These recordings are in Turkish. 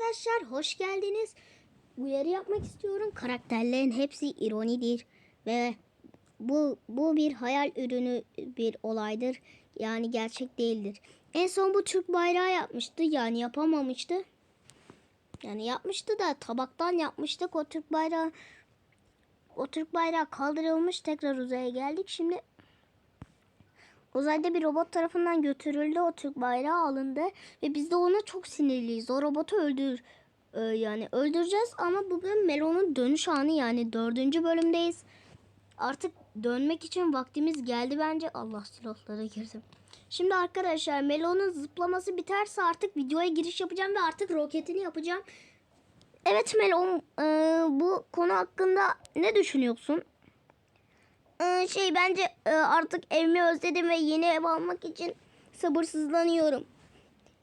arkadaşlar hoş geldiniz. Uyarı yapmak istiyorum. Karakterlerin hepsi ironidir ve bu bu bir hayal ürünü bir olaydır. Yani gerçek değildir. En son bu Türk bayrağı yapmıştı. Yani yapamamıştı. Yani yapmıştı da tabaktan yapmıştık o Türk bayrağı. O Türk bayrağı kaldırılmış tekrar uzaya geldik. Şimdi Uzayda bir robot tarafından götürüldü. O Türk bayrağı alındı. Ve biz de ona çok sinirliyiz. O robotu öldür e, yani öldüreceğiz ama bugün Melon'un dönüş anı yani dördüncü bölümdeyiz. Artık dönmek için vaktimiz geldi bence. Allah silahlara girdim. Şimdi arkadaşlar Melon'un zıplaması biterse artık videoya giriş yapacağım ve artık roketini yapacağım. Evet Melon e, bu konu hakkında ne düşünüyorsun? Ee, şey bence e, artık evimi özledim ve yeni ev almak için sabırsızlanıyorum.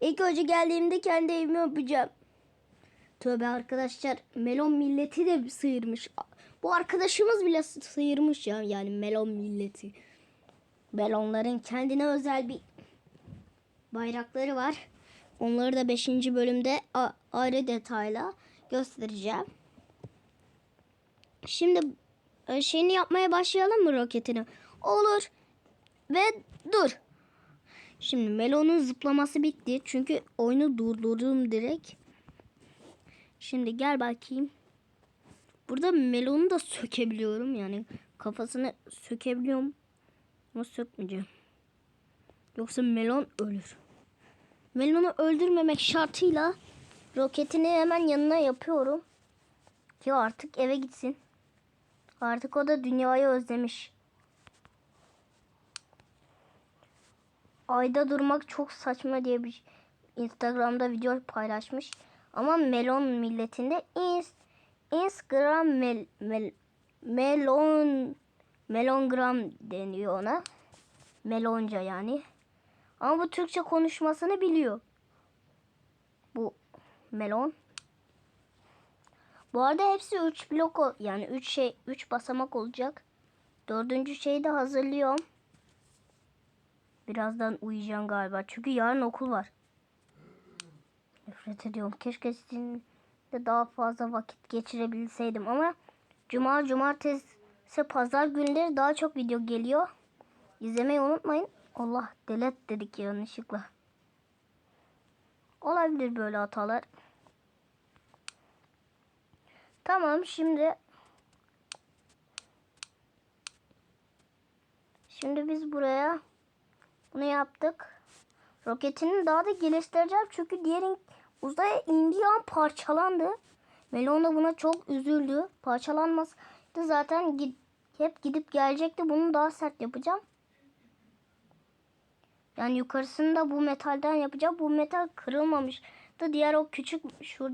İlk önce geldiğimde kendi evimi öpeceğim. Tövbe arkadaşlar melon milleti de sıyırmış. Bu arkadaşımız bile sı- sıyırmış ya yani melon milleti. Melonların kendine özel bir bayrakları var. Onları da 5. bölümde ayrı detayla göstereceğim. Şimdi şeyini yapmaya başlayalım mı roketini? Olur. Ve dur. Şimdi Melon'un zıplaması bitti. Çünkü oyunu durdurdum direkt. Şimdi gel bakayım. Burada Melon'u da sökebiliyorum. Yani kafasını sökebiliyorum. Ama sökmeyeceğim. Yoksa Melon ölür. Melon'u öldürmemek şartıyla roketini hemen yanına yapıyorum. Ki artık eve gitsin. Artık o da dünyayı özlemiş. Ayda durmak çok saçma diye bir Instagram'da video paylaşmış. Ama melon milletinde ins, Instagram mel, mel, melon melongram deniyor ona. Melonca yani. Ama bu Türkçe konuşmasını biliyor. Bu melon. Bu arada hepsi 3 blok yani 3 şey 3 basamak olacak. Dördüncü şeyi de hazırlıyorum. Birazdan uyuyacağım galiba. Çünkü yarın okul var. Nefret ediyorum. Keşke sizinle daha fazla vakit geçirebilseydim ama cuma, cumartesi, pazar günleri daha çok video geliyor. İzlemeyi unutmayın. Allah delet dedik yanlışlıkla. Olabilir böyle hatalar. Tamam şimdi Şimdi biz buraya bunu yaptık. Roketini daha da geliştireceğim çünkü diğerin uzaya indiği an parçalandı. Melon da buna çok üzüldü. Parçalanmasaydı zaten gid- hep gidip gelecekti. Bunu daha sert yapacağım. Yani yukarısını da bu metalden yapacağım. Bu metal kırılmamış. Da diğer o küçük şu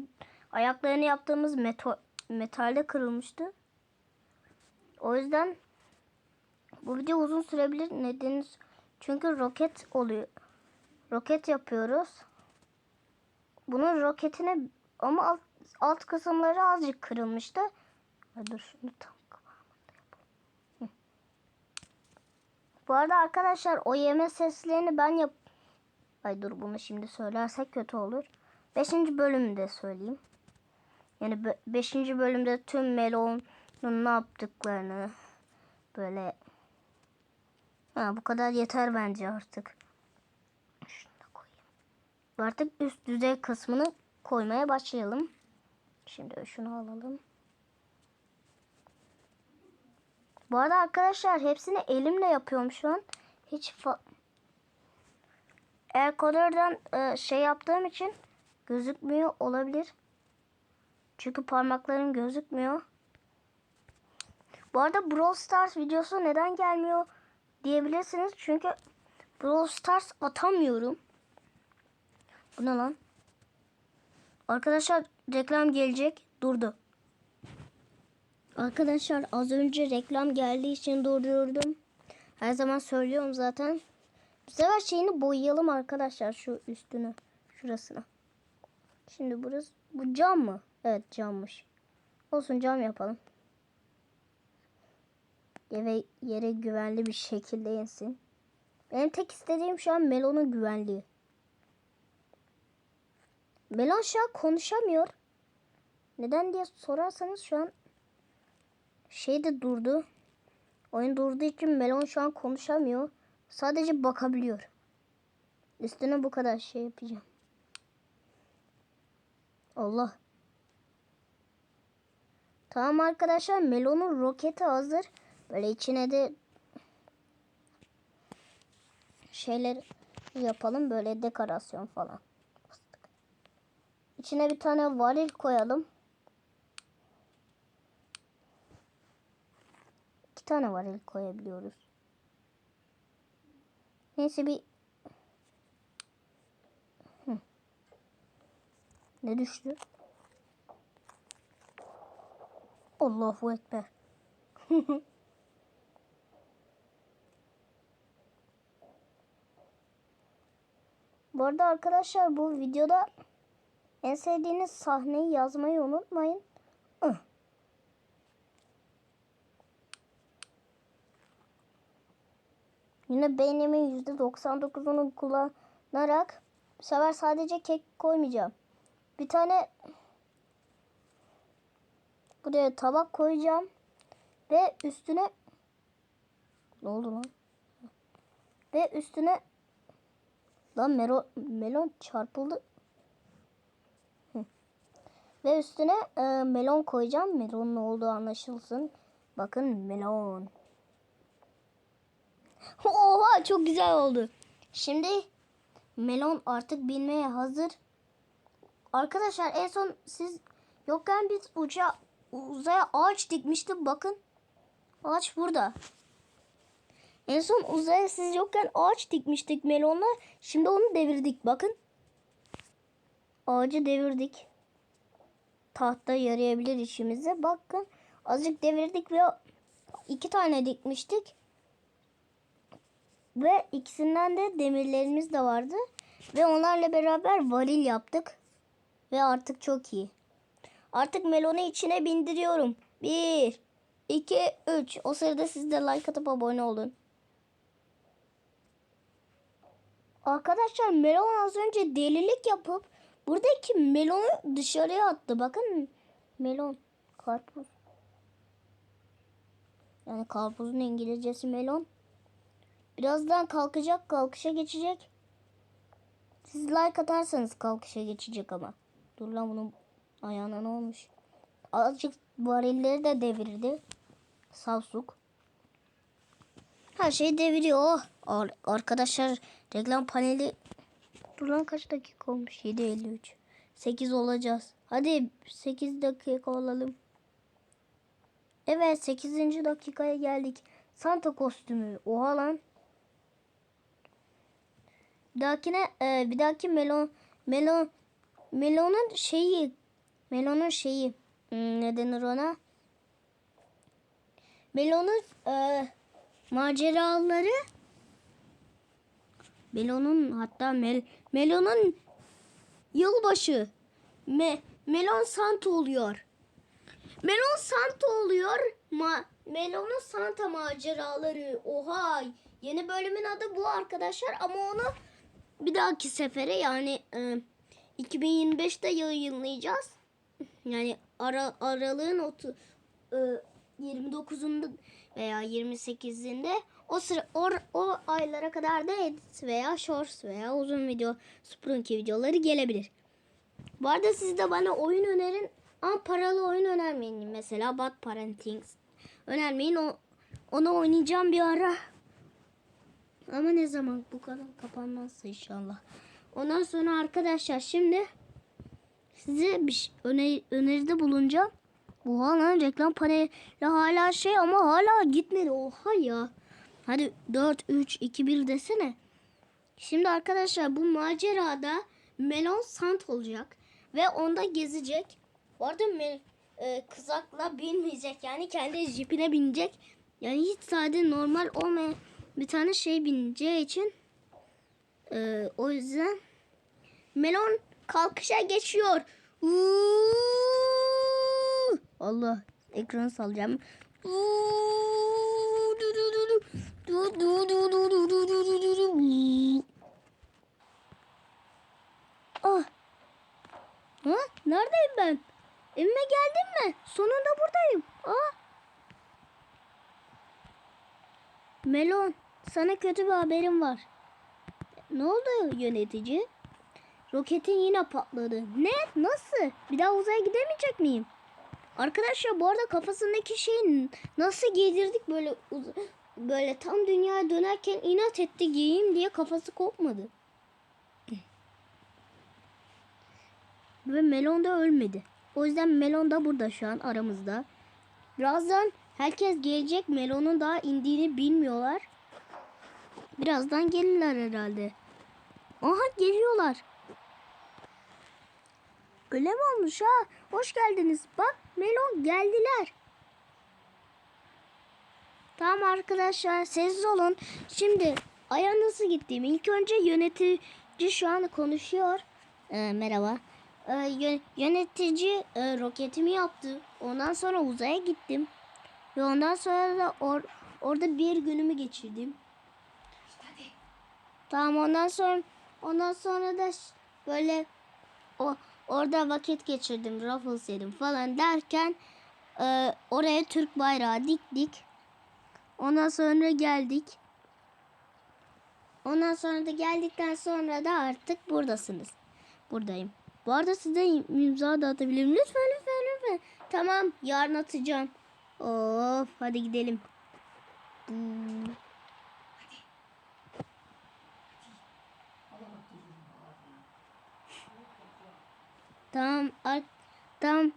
ayaklarını yaptığımız metal metalde kırılmıştı. O yüzden bu video uzun sürebilir. Nedeni çünkü roket oluyor. Roket yapıyoruz. Bunun roketine ama alt, alt kısımları azıcık kırılmıştı. Ay dur şunu tam. Bu arada arkadaşlar o yeme seslerini ben yap... Ay dur bunu şimdi söylersek kötü olur. Beşinci bölümde söyleyeyim. Yani 5. bölümde tüm Melon'un ne yaptıklarını böyle ha, bu kadar yeter bence artık. Şunu da koyayım. Artık üst düzey kısmını koymaya başlayalım. Şimdi şunu alalım. Bu arada arkadaşlar hepsini elimle yapıyorum şu an. Hiç fa Aircoder'dan e, şey yaptığım için gözükmüyor olabilir. Çünkü parmaklarım gözükmüyor. Bu arada Brawl Stars videosu neden gelmiyor diyebilirsiniz. Çünkü Brawl Stars atamıyorum. Bu ne lan? Arkadaşlar reklam gelecek. Durdu. Arkadaşlar az önce reklam geldiği için durdurdum. Her zaman söylüyorum zaten. Bu sefer şeyini boyayalım arkadaşlar şu üstünü. Şurasına. Şimdi burası bu cam mı? Evet cammış. Olsun cam yapalım. Eve yere güvenli bir şekilde insin. Benim tek istediğim şu an Melon'un güvenliği. Melon şu an konuşamıyor. Neden diye sorarsanız şu an şey de durdu. Oyun durduğu için Melon şu an konuşamıyor. Sadece bakabiliyor. Üstüne bu kadar şey yapacağım. Allah. Tamam arkadaşlar Melon'un roketi hazır. Böyle içine de şeyler yapalım böyle dekorasyon falan. İçine bir tane varil koyalım. İki tane varil koyabiliyoruz. Neyse bir Hı. ne düştü? Allahu Ekber. Bu arada arkadaşlar bu videoda en sevdiğiniz sahneyi yazmayı unutmayın. Yine beynimin %99'unu kullanarak bu sefer sadece kek koymayacağım. Bir tane buraya tabak koyacağım ve üstüne ne oldu lan? Ve üstüne lan melon, melon çarpıldı. Ve üstüne e, melon koyacağım. Melonun olduğu anlaşılsın. Bakın melon. Oha çok güzel oldu. Şimdi melon artık binmeye hazır. Arkadaşlar en son siz yokken biz uca uzaya ağaç dikmiştik. Bakın. Ağaç burada. En son uzaya siz yokken ağaç dikmiştik melonla. Şimdi onu devirdik. Bakın. Ağacı devirdik. Tahta yarayabilir işimize. Bakın. Azıcık devirdik ve iki tane dikmiştik. Ve ikisinden de demirlerimiz de vardı. Ve onlarla beraber varil yaptık. Ve artık çok iyi. Artık melonu içine bindiriyorum. Bir, iki, üç. O sırada siz de like atıp abone olun. Arkadaşlar melon az önce delilik yapıp buradaki melonu dışarıya attı. Bakın melon. Karpuz. Yani karpuzun İngilizcesi melon. Birazdan kalkacak, kalkışa geçecek. Siz like atarsanız kalkışa geçecek ama. Dur lan bunun ayağına ne olmuş? Azıcık varilleri de devirdi. Savsuk. Her şey deviriyor. Oh. Ar- arkadaşlar reklam paneli Dur lan kaç dakika olmuş? 7.53. 8 olacağız. Hadi 8 dakika olalım. Evet 8. dakikaya geldik. Santa kostümü. Oha lan. Bir dahakine e, bir dahaki melon melon melonun şeyi melonun şeyi hmm, ne denir ona? Melonun e, maceraları Melon'un hatta Mel, Melon'un yılbaşı Me, Melon Santa oluyor. Melon Santa oluyor. Ma, Melon'un Santa maceraları. Oha! Yeni bölümün adı bu arkadaşlar ama onu bir dahaki sefere yani e, 2025'te yayınlayacağız. Yani ara, aralığın otu, e, 29'unda veya 28'inde o sıra o, o aylara kadar da edit veya shorts veya uzun video Sprunky videoları gelebilir. Bu arada siz de bana oyun önerin ama paralı oyun önermeyin. Mesela Bad Parenting önermeyin. O, onu oynayacağım bir ara. Ama ne zaman bu kanal kapanmazsa inşallah. Ondan sonra arkadaşlar şimdi size bir şey- öner, öneride bulunacağım. Oha lan reklam paneli hala şey ama hala gitmedi. Oha ya. Hadi 4, 3, 2, 1 desene. Şimdi arkadaşlar bu macerada Melon Sant olacak. Ve onda gezecek. Bu arada me- e, kızakla binmeyecek. Yani kendi jipine binecek. Yani hiç sade normal olmayan bir tane şey bineceği için e, o yüzden Melon kalkışa geçiyor. Allah ekranı salacağım. Ah. Ha? Neredeyim ben? Evime geldim mi? Sonunda buradayım. Ah. Melon, sana kötü bir haberim var. Ne oldu yönetici? Roketin yine patladı. Ne? Nasıl? Bir daha uzaya gidemeyecek miyim? Arkadaşlar bu arada kafasındaki şeyi nasıl giydirdik böyle uz- böyle tam dünyaya dönerken inat etti giyeyim diye kafası kopmadı. Ve Melon da ölmedi. O yüzden Melon da burada şu an aramızda. Birazdan herkes gelecek. Melon'un daha indiğini bilmiyorlar. Birazdan gelirler herhalde. Aha geliyorlar. Öyle mi olmuş ha? Hoş geldiniz. Bak Melon geldiler. Tamam arkadaşlar sessiz olun. Şimdi aya nasıl gittiğimi ilk önce yönetici şu an konuşuyor. Ee, merhaba. Ee, yö- yönetici e, roketimi yaptı. Ondan sonra uzaya gittim. Ve ondan sonra da or- orada bir günümü geçirdim. Tamam ondan sonra ondan sonra da böyle o orada vakit geçirdim, Ruffles yedim falan derken e, oraya Türk bayrağı diktik. Ondan sonra geldik. Ondan sonra da geldikten sonra da artık buradasınız. Buradayım. Bu arada size imza da atabilirim. Lütfen lütfen lütfen. Tamam yarın atacağım. Of hadi gidelim. Hmm. Tamam, ar- tamam.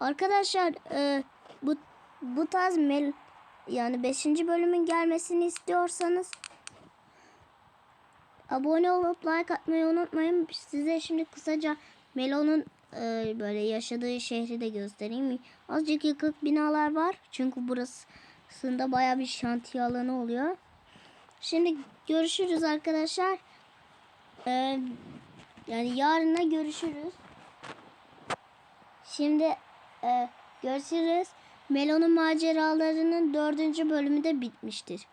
Arkadaşlar e, bu bu tarz mel yani 5. bölümün gelmesini istiyorsanız abone olup like atmayı unutmayın. Size şimdi kısaca Melo'nun e, böyle yaşadığı şehri de göstereyim. Azıcık yıkık binalar var. Çünkü burasında baya bir şantiye alanı oluyor. Şimdi görüşürüz arkadaşlar. E, yani yarına görüşürüz. Şimdi e, görüşürüz. Melon'un maceralarının dördüncü bölümü de bitmiştir.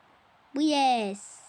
Bu yes.